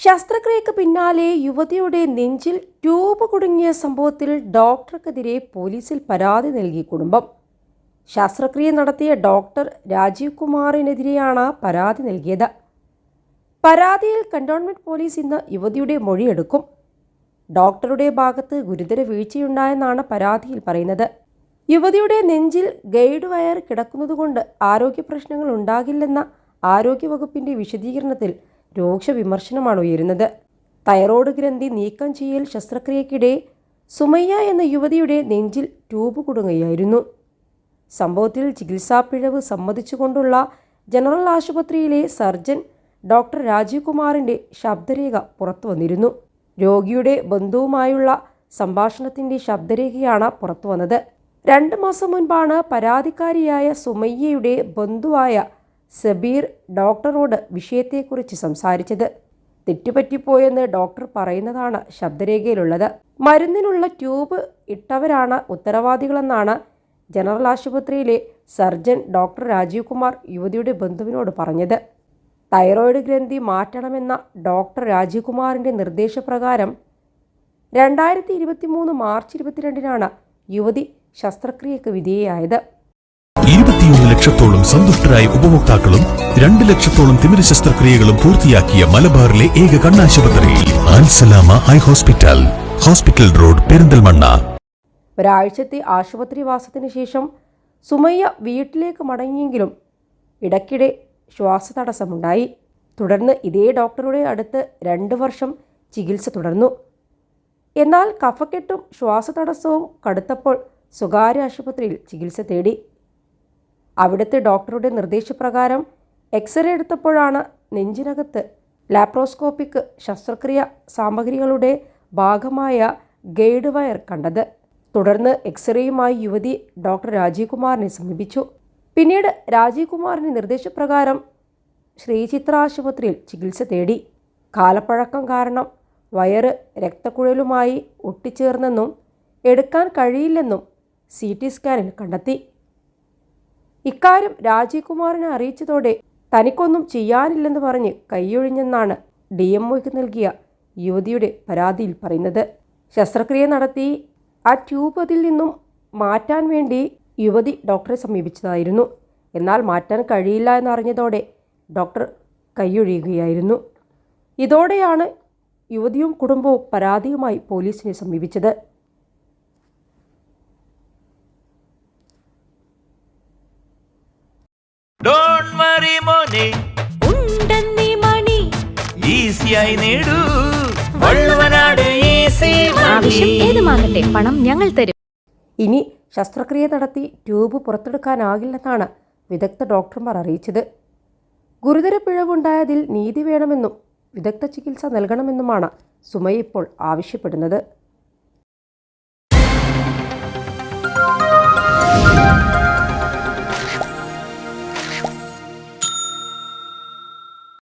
ശസ്ത്രക്രിയക്ക് പിന്നാലെ യുവതിയുടെ നെഞ്ചിൽ ട്യൂബ് കുടുങ്ങിയ സംഭവത്തിൽ ഡോക്ടർക്കെതിരെ പോലീസിൽ പരാതി നൽകി കുടുംബം. ശസ്ത്രക്രിയ നടത്തിയ ഡോക്ടർ രാജീവ് കുമാറിനെതിരെയാണ് പരാതി നൽകിയത്. പരാതിയിൽ കണ്ടോൺമെന്റ് പോലീസ് ഇന്ന് യുവതിയുടെ മൊഴിയെടുക്കും. ഡോക്ടറുടെ ഭാഗത്ത് ഗുരുതര വീഴ്ചയുണ്ടായെന്നാണ് പരാതിയിൽ പറയുന്നത്. യുവതിയുടെ നെഞ്ചിൽ ഗൈഡ് വയർ കിടക്കുന്നതുകൊണ്ട് ആരോഗ്യ പ്രശ്നങ്ങൾ ഉണ്ടാകില്ലെന്ന ആരോഗ്യവകുപ്പിന്റെ വിശദീകരണത്തിൽ രൂക്ഷ വിമർശനമാണ് ഉയരുന്നത്. തൈറോയ്ഡ് ഗ്രന്ഥി നീക്കം ചെയ്യൽ ശസ്ത്രക്രിയക്കിടെ സുമയ്യ എന്ന യുവതിയുടെ നെഞ്ചിൽ ട്യൂബ് കുടുങ്ങുകയായിരുന്നു. സംഭവത്തിൽ ചികിത്സാ പിഴവ് സമ്മതിച്ചുകൊണ്ടുള്ള ജനറൽ ആശുപത്രിയിലെ സർജൻ ഡോക്ടർ രാജീവ് കുമാറിന്റെ ശബ്ദരേഖ പുറത്തു വന്നിരുന്നു. രോഗിയുടെ ബന്ധുവുമായുള്ള സംഭാഷണത്തിന്റെ ശബ്ദരേഖയാണ് പുറത്തു വന്നത്. രണ്ട് മാസം മുൻപാണ് പരാതിക്കാരിയായ സുമയ്യയുടെ ബന്ധുവായ സബീർ ഡോക്ടറോട് വിഷയത്തെക്കുറിച്ച് സംസാരിച്ചത്. തെറ്റുപറ്റിപ്പോയെന്ന് ഡോക്ടർ പറയുന്നതാണ് ശബ്ദരേഖയിലുള്ളത്. മരുന്നിനുള്ള ട്യൂബ് ഇട്ടവരാണ് ഉത്തരവാദികളെന്നാണ് ജനറൽ ആശുപത്രിയിലെ സർജൻ ഡോക്ടർ രാജീവ് കുമാർ യുവതിയുടെ ബന്ധുവിനോട് പറഞ്ഞത്. തൈറോയിഡ് ഗ്രന്ഥി മാറ്റണമെന്ന ഡോക്ടർ രാജീവ് കുമാറിന്റെ നിർദ്ദേശപ്രകാരം രണ്ടായിരത്തി ഇരുപത്തി മൂന്ന് മാർച്ച് ഇരുപത്തിരണ്ടിനാണ് യുവതി ശസ്ത്രക്രിയക്ക് വിധേയയായത്. ലക്ഷത്തോളം സന്തുഷ്ടരായ ഉപഭോക്താക്കളും രണ്ട് ലക്ഷത്തോളം തിമിര ശസ്ത്രക്രിയകളും പൂർത്തിയാക്കിയ മലബാറിലെ ഏക കണ്ണാശുപത്രി ആൻസലാമ eye hospital. Hospital road Perinthalmanna. ഒരാഴ്ചത്തെ ആശുപത്രിവാസത്തിന് ശേഷം സുമയ്യ വീട്ടിലേക്ക് മടങ്ങിയെങ്കിലും ഇടയ്ക്കിടെ ശ്വാസതടസ്സമുണ്ടായി. തുടർന്ന് ഇതേ ഡോക്ടറുടെ അടുത്ത് രണ്ട് വർഷം ചികിത്സ തുടർന്നു. എന്നാൽ കഫക്കെട്ടും ശ്വാസതടസ്സവും കടുത്തപ്പോൾ സ്വകാര്യ ആശുപത്രിയിൽ ചികിത്സ തേടി. അവിടുത്തെ ഡോക്ടറുടെ നിർദ്ദേശപ്രകാരം എക്സ്റേ എടുത്തപ്പോഴാണ് നെഞ്ചിനകത്ത് ലാപ്രോസ്കോപ്പിക് ശസ്ത്രക്രിയ സാമഗ്രികളുടെ ഭാഗമായ ഗൈഡ് വയർ കണ്ടത്. തുടർന്ന് എക്സ്റേയുമായി യുവതി ഡോക്ടർ രാജീവ് കുമാറിനെ സമീപിച്ചു. പിന്നീട് രാജീവ് കുമാറിന്റെ നിർദ്ദേശപ്രകാരം ശ്രീചിത്ര ആശുപത്രിയിൽ ചികിത്സ തേടി. കാലപ്പഴക്കം കാരണം വയറ് രക്തക്കുഴലുമായി ഒട്ടിച്ചേർന്നെന്നും എടുക്കാൻ കഴിയില്ലെന്നും സി ടി സ്കാനിൽ കണ്ടെത്തി. ഇക്കാര്യം രാജീവ് കുമാറിനെ അറിയിച്ചതോടെ തനിക്കൊന്നും ചെയ്യാനില്ലെന്ന് പറഞ്ഞ് കൈയൊഴിഞ്ഞെന്നാണ് ഡി എം നൽകിയ യുവതിയുടെ പരാതിയിൽ പറയുന്നത്. ശസ്ത്രക്രിയ നടത്തി ആ ട്യൂബ് അതിൽ നിന്നും മാറ്റാൻ വേണ്ടി യുവതി ഡോക്ടറെ സമീപിച്ചതായിരുന്നു. എന്നാൽ മാറ്റാൻ കഴിയില്ല എന്നറിഞ്ഞതോടെ ഡോക്ടർ കൈയൊഴിയുകയായിരുന്നു. ഇതോടെയാണ് യുവതിയും കുടുംബവും പരാതിയുമായി പോലീസിനെ സമീപിച്ചത്. ഈസിയായി നേടൂ. വള്ളുവനാട് ഈസി ആവശ്യം ഏതുമാകട്ടെ പണം ഞങ്ങൾ തരും. ഇനി ശസ്ത്രക്രിയ നടത്തി ട്യൂബ് പുറത്തെടുക്കാനാകില്ലെന്നാണ് വിദഗ്ധ ഡോക്ടർമാർ അറിയിച്ചത്. ഗുരുതര പിഴവുണ്ടായതിൽ നീതി വേണമെന്നും വിദഗ്ധ ചികിത്സ നൽകണമെന്നുമാണ് സുമയ ഇപ്പോൾ ആവശ്യപ്പെടുന്നത്.